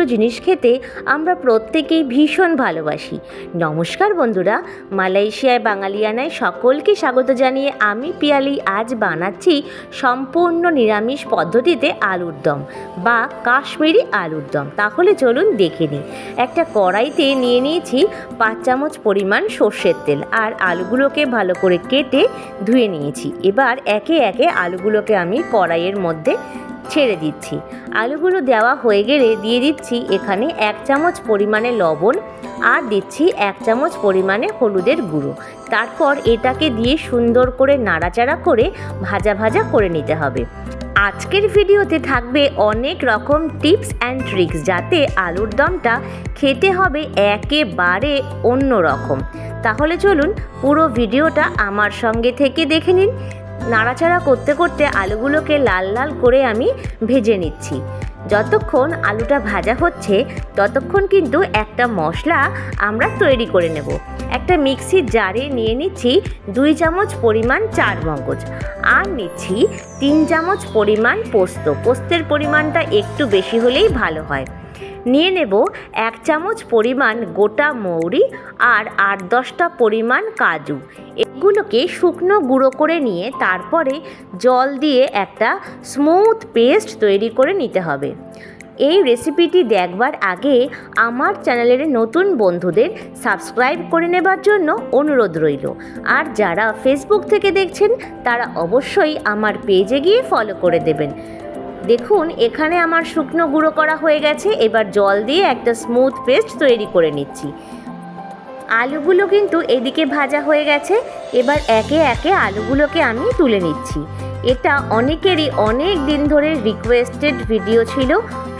জিনিস খেতে আমরা প্রত্যেকেই ভীষণ ভালোবাসি। নমস্কার বন্ধুরা, মালয়েশিয়ায় বাঙালিয়ানায় সকলকে স্বাগত জানিয়ে আমি পিয়ালি। আজ বানাচ্ছি সম্পূর্ণ নিরামিষ পদ্ধতিতে আলুর দম বা কাশ্মীরি আলুর দম। তাহলে চলুন দেখে নিই। একটা কড়াইতে নিয়ে নিয়েছি পাঁচ চামচ পরিমাণ সর্ষের তেল আর আলুগুলোকে ভালো করে কেটে ধুয়ে নিয়েছি। এবার একে একে আলুগুলোকে আমি কড়াইয়ের মধ্যে ছেড়ে দিচ্ছি। আলুগুলো দেওয়া হয়ে গেলে দিয়ে দিচ্ছি এখানে এক চামচ পরিমাণে লবণ আর দিচ্ছি এক চামচ পরিমাণে হলুদের গুঁড়ো। তারপর এটাকে দিয়ে সুন্দর করে নাড়াচাড়া করে ভাজা ভাজা করে নিতে হবে। আজকের ভিডিওতে থাকবে অনেক রকম টিপস অ্যান্ড ট্রিক্স যাতে আলুর দমটা খেতে হবে একেবারে অন্য রকম তাহলে চলুন পুরো ভিডিওটা আমার সঙ্গে থেকে দেখে নিন। নাড়াচাড়া করতে করতে আলুগুলোকে লাল লাল করে আমি ভেজে নিচ্ছি। যতক্ষণ আলুটা ভাজা হচ্ছে, ততক্ষণ কিন্তু একটা মশলা আমরা তৈরি করে নেব। একটা মিক্সির জারে নিয়ে নিচ্ছি দুই চামচ পরিমাণ চার মগজ আর নিচ্ছি তিন চামচ পরিমাণ পোস্ত। পোস্তের পরিমাণটা একটু বেশি হলেই ভালো হয়। নিয়ে নেব এক চামচ পরিমাণ গোটা মৌরি আর আট দশটা পরিমাণ কাজু। এগুলোকে শুকনো গুঁড়ো করে নিয়ে তারপরে জল দিয়ে একটা স্মুথ পেস্ট তৈরি করে নিতে হবে। এই রেসিপিটি দেখবার আগে আমার চ্যানেলের নতুন বন্ধুদের সাবস্ক্রাইব করে নেবার জন্য অনুরোধ রইল। আর যারা ফেসবুক থেকে দেখছেন, তারা অবশ্যই আমার পেজে গিয়ে ফলো করে দেবেন। দেখুন, এখানে আমার শুকনো গুঁড়ো করা হয়ে গেছে। এবার জল দিয়ে একটা স্মুথ পেস্ট তৈরি করে নিচ্ছি। আলুগুলো কিন্তু এদিকে ভাজা হয়ে গেছে। এবার একে একে আলুগুলোকে আমি তুলে নিচ্ছি। এটা অনেকেরই অনেক দিন ধরে রিকোয়েস্টেড ভিডিও ছিল।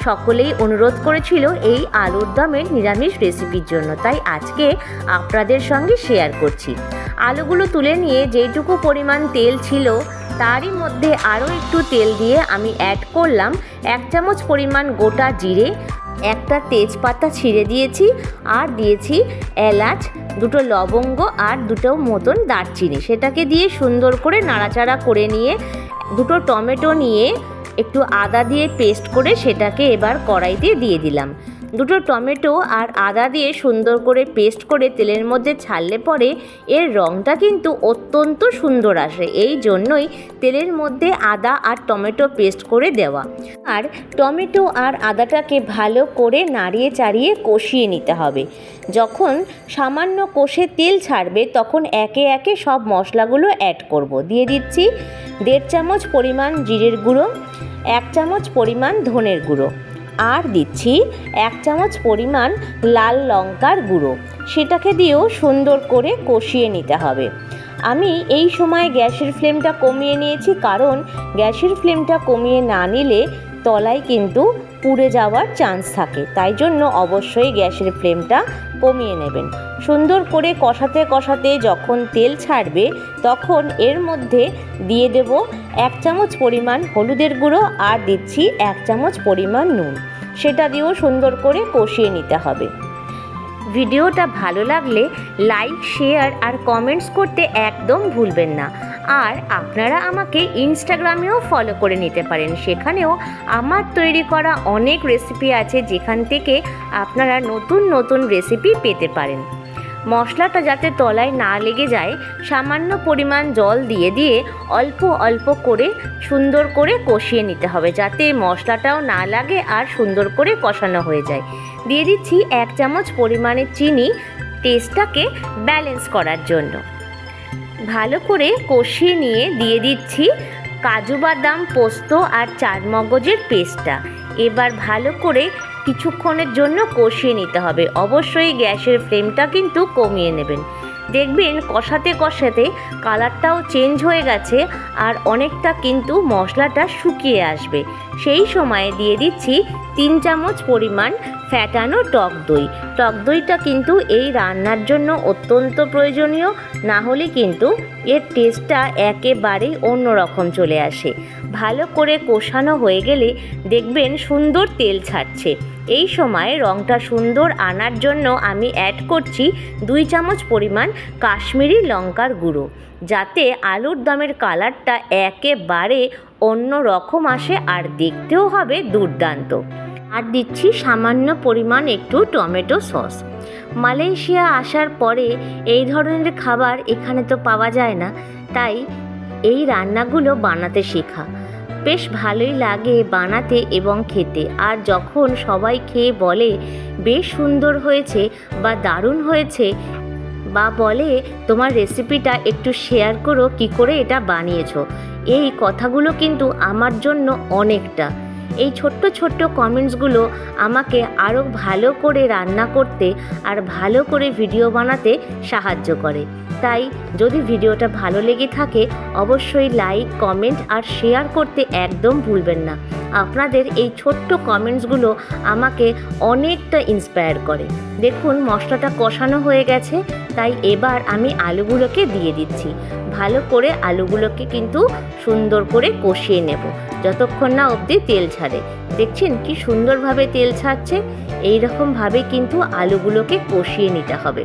সকলেই অনুরোধ করেছিল এই আলুর দমের নিরামিষ রেসিপির জন্য। তাই আজকে আপনাদের সঙ্গে শেয়ার করছি। আলুগুলো তুলে নিয়ে যেটুকু পরিমাণ তেল ছিল, তারই মধ্যে আরও একটু তেল দিয়ে আমি অ্যাড করলাম। এক চামচ পরিমাণ গোটা জিরে একটা তেজপাতা ছিঁড়ে দিয়েছি আর দিয়েছি এলাচ, দুটো লবঙ্গ আর দুটো মতন দারচিনি। সেটাকে দিয়ে সুন্দর করে নাড়াচাড়া করে নিয়ে, দুটো টমেটো নিয়ে একটু আদা দিয়ে পেস্ট করে সেটাকে এবার কড়াইতে দিয়ে দিলাম। দুটো টমেটো আর আদা দিয়ে সুন্দর করে পেস্ট করে তেলের মধ্যে ছাড়লে পরে এর রঙটা কিন্তু অত্যন্ত সুন্দর আসে। এই জন্যই তেলের মধ্যে আদা আর টমেটো পেস্ট করে দেওয়া। আর টমেটো আর আদাটাকে ভালো করে নাড়িয়ে চাড়িয়ে কষিয়ে নিতে হবে। যখন সামান্য কষে তেল ছাড়বে তখন একে একে সব মশলাগুলো অ্যাড করব। দিয়ে দিচ্ছি দেড় চামচ পরিমাণ জিরের গুঁড়ো, এক চামচ পরিমাণ ধনের গুঁড়ো। আর দিচ্ছি এক চামচ পরিমাণ লাল লঙ্কার গুঁড়ো। সেটাকে দিয়েও সুন্দর করে কষিয়ে নিতে হবে। আমি এই সময় গ্যাসের ফ্লেমটা কমিয়ে নিয়েছি, কারণ গ্যাসের ফ্লেমটা কমিয়ে না নিলে তলায় কিন্তু পুড়ে যাওয়ার চান্স থাকে। তাই জন্য অবশ্যই গ্যাসের ফ্লেমটা কমিয়ে নেবেন। সুন্দর করে কষাতে কষাতে যখন তেল ছাড়বে, তখন এর মধ্যে দিয়ে দেব এক চামচ পরিমাণ হলুদের গুঁড়ো আর দিচ্ছি এক চামচ পরিমাণ নুন। সেটা দিয়েও সুন্দর করে কষিয়ে নিতে হবে। ভিডিওটা ভালো লাগলে লাইক শেয়ার আর কমেন্টস করতে একদম ভুলবেন না। আর আপনারা আমাকে ইনস্টাগ্রামেও ফলো করে নিতে পারেন। সেখানেও আমার তৈরি করা অনেক রেসিপি আছে, যেখান থেকে আপনারা নতুন নতুন রেসিপি পেতে পারেন। মশলাটা যাতে তলায় না লেগে যায়, সামান্য পরিমাণ জল দিয়ে দিয়ে অল্প অল্প করে সুন্দর করে কষিয়ে নিতে হবে, যাতে মশলাটাও না লাগে আর সুন্দর করে কষানো হয়ে যায়। দিয়ে দিচ্ছি এক চামচ পরিমাণে চিনি টেস্টটাকে ব্যালেন্স করার জন্য। ভালো করে কষিয়ে নিয়ে দিয়ে দিচ্ছি কাজু বাদাম, পোস্ত আর চার মগজের পেস্টটা। এবার ভালো করে কিছুক্ষণের জন্য কষিয়ে নিতে হবে। অবশ্যই গ্যাসের ফ্লেমটা কিন্তু কমিয়ে নেবেন। দেখবেন কষাতে কষাতে কালারটাও চেঞ্জ হয়ে গেছে আর অনেকটা কিন্তু মশলাটা শুকিয়ে আসবে। সেই সময়ে দিয়ে দিচ্ছি তিন চামচ পরিমাণ ফ্যাটানো টক দই। টক দইটা কিন্তু এই রান্নার জন্য অত্যন্ত প্রয়োজনীয়, না হলে কিন্তু এর টেস্টটা একেবারেই অন্যরকম চলে আসে। ভালো করে কষানো হয়ে গেলে দেখবেন সুন্দর তেল ছাড়ছে। এই সময় রঙটা সুন্দর আনার জন্য আমি অ্যাড করছি দুই চামচ পরিমাণ কাশ্মীরি লঙ্কার গুঁড়ো। যাতে আলুর দমের কালারটা একেবারে অন্য রকম আসে আর দেখতেও হবে দুর্দান্ত। আর দিচ্ছি সামান্য পরিমাণ একটু টমেটো সস। মালয়েশিয়া আসার পরে এই ধরনের খাবার এখানে তো পাওয়া যায় না, তাই এই রান্নাগুলো বানাতে শেখা। বেশ ভালোই লাগে বানাতে এবং খেতে। আর যখন সবাই খেয়ে বলে, বেশ সুন্দর হয়েছে বা দারুণ হয়েছে বা বলে, তোমার রেসিপিটা একটু শেয়ার করো, কি করে এটা বানিয়েছো? এই কথাগুলো কিন্তু আমার জন্য অনেকটা। এই ছোট্ট ছোট্ট কমেন্টসগুলো আমাকে আরও ভালো করে রান্না করতে আর ভালো করে ভিডিও বানাতে সাহায্য করে। তাই যদি ভিডিওটা ভালো লেগে থাকে, অবশ্যই লাইক কমেন্ট আর শেয়ার করতে একদম ভুলবেন না। আপনাদের এই ছোট্ট কমেন্টসগুলো আমাকে অনেকটা ইন্সপায়ার করে। দেখুন, মশলাটা কষানো হয়ে গেছে, তাই এবার আমি আলুগুলোকে দিয়ে দিচ্ছি। ভালো করে আলুগুলোকে কিন্তু সুন্দর করে কষিয়ে নেব। যতক্ষণ না অবধি তেল ছাড়ে। দেখছেন কি সুন্দরভাবে তেল ছাড়ছে? এই রকমভাবে কিন্তু আলুগুলোকে কষিয়ে নিতে হবে।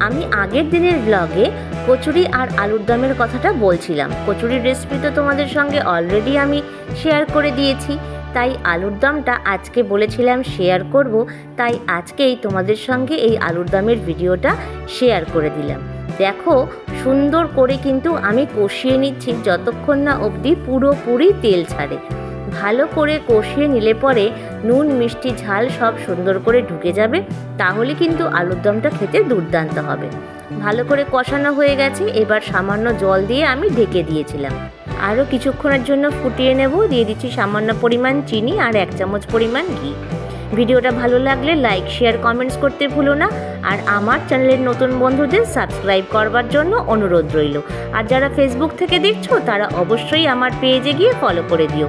আমি আগের দিনের ব্লগে কচুরি আর আলুর দমের কথাটা বলছিলাম। কচুরির রেসিপি তো তোমাদের সঙ্গে অলরেডি আমি শেয়ার করে দিয়েছি। তাই আলুর দমটা আজকে বলেছিলাম শেয়ার করব। তাই আজকেই তোমাদের সঙ্গে এই আলুর দমের ভিডিওটা শেয়ার করে দিলাম। দেখো, সুন্দর করে কিন্তু আমি কষিয়ে নিচ্ছি যতক্ষণ না অবধি পুরোপুরি তেল ছাড়ে। ভালো করে কষিয়ে নিলে পরে নুন, মিষ্টি, ঝাল সব সুন্দর করে ঢুকে যাবে, তাহলে কিন্তু আলুর দমটা খেতে দুর্দান্ত হবে। ভালো করে কষানো হয়ে গেছে, এবার সামান্য জল দিয়ে আমি ঢেকে দিয়েছিলাম। আরও কিছুক্ষণের জন্য ফুটিয়ে নেব, দিয়ে দিচ্ছি সামান্য পরিমাণ চিনি আর এক চামচ পরিমাণ ঘি। ভিডিওটা ভালো লাগলে লাইক, শেয়ার, কমেন্টস করতে ভুলো না। আর আমার চ্যানেলের নতুন বন্ধুদের সাবস্ক্রাইব করবার জন্য অনুরোধ রইল। আর যারা ফেসবুক থেকে দেখছ, তারা অবশ্যই আমার পেজে গিয়ে ফলো করে দিও।